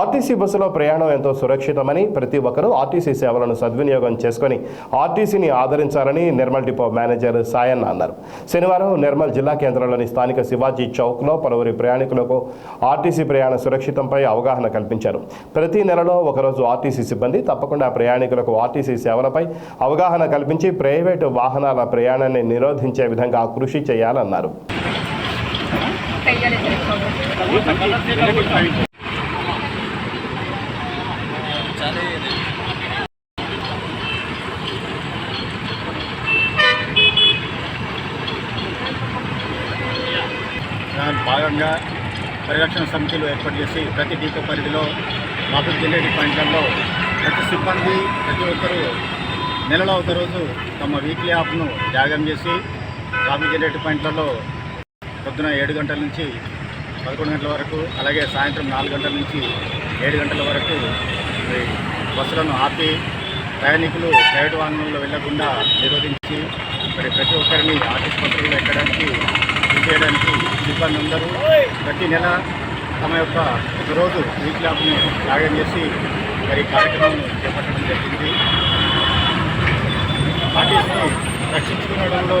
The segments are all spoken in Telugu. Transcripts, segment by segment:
ఆర్టీసీ బస్సులో ప్రయాణం ఎంతో సురక్షితమని ప్రతి ఒక్కరూ ఆర్టీసీ సేవలను సద్వినియోగం చేసుకుని ఆర్టీసీని ఆదరించాలని నిర్మల్ డిపో మేనేజర్ సాయన్న అన్నారు. శనివారం నిర్మల్ జిల్లా కేంద్రంలోని స్థానిక శివాజీ చౌక్లో పలువురి ప్రయాణికులకు ఆర్టీసీ ప్రయాణ సురక్షితంపై అవగాహన కల్పించారు. ప్రతి నెలలో ఒకరోజు ఆర్టీసీ సిబ్బంది తప్పకుండా ప్రయాణికులకు ఆర్టీసీ సేవలపై అవగాహన కల్పించి ప్రైవేటు వాహనాల ప్రయాణాన్ని నిరోధించే విధంగా కృషి చేయాలన్నారు. భాగంగా పరిరక్షణ సమితిలు ఏర్పాటు చేసి ప్రతి డిపో పరిధిలో ట్రాఫిక్ జిల్లేటి పాయింట్లలో ప్రతి సిబ్బంది ప్రతి ఒక్కరూ నెలలో ఒక రోజు తమ వీక్లీ యాప్ను త్యాగం చేసి ట్రాఫిక్ జనరేటింగ్ పాయింట్లలో పొద్దున ఏడు గంటల నుంచి పదకొండు గంటల వరకు అలాగే సాయంత్రం నాలుగు గంటల నుంచి ఏడు గంటల వరకు మరి బస్సులను ఆపి ప్రయాణికులు ప్రైవేట్ వాహనంలో వెళ్ళకుండా నిరోధించి మరి ప్రతి ఒక్కరిని ఆర్టీసీ ఎక్కడానికి చేయడానికి సిబ్బంది అందరూ ప్రతి నెల తమ యొక్క ఒకరోజు వీక్ ల్యాబ్ని త్యాగం చేసి మరి కార్యక్రమం చేపట్టడం జరిగింది. ఆర్టీసీని రక్షించుకునడంలో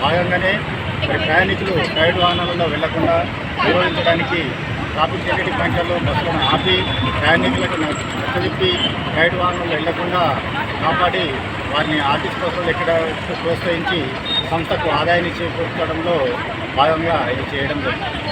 భాగంగానే మరి ప్రయాణికులు ప్రైవేట్ వాహనాలలో వెళ్ళకుండా నిరోధించడానికి ట్రాఫిక్ సెక్యూరిటీ పాయింట్లలో బస్సులను ఆపి ప్రయాణికులకు నచ్చజెప్పి రైడ్ వాహనాలు వెళ్ళకుండా కాపాడి వారిని ఆర్టీసీ బస్సులు ఎక్కడ ప్రోత్సహించి సంస్థకు ఆదాయాన్ని చేకూర్చడంలో భాగంగా ఇది చేయడం జరుగుతుంది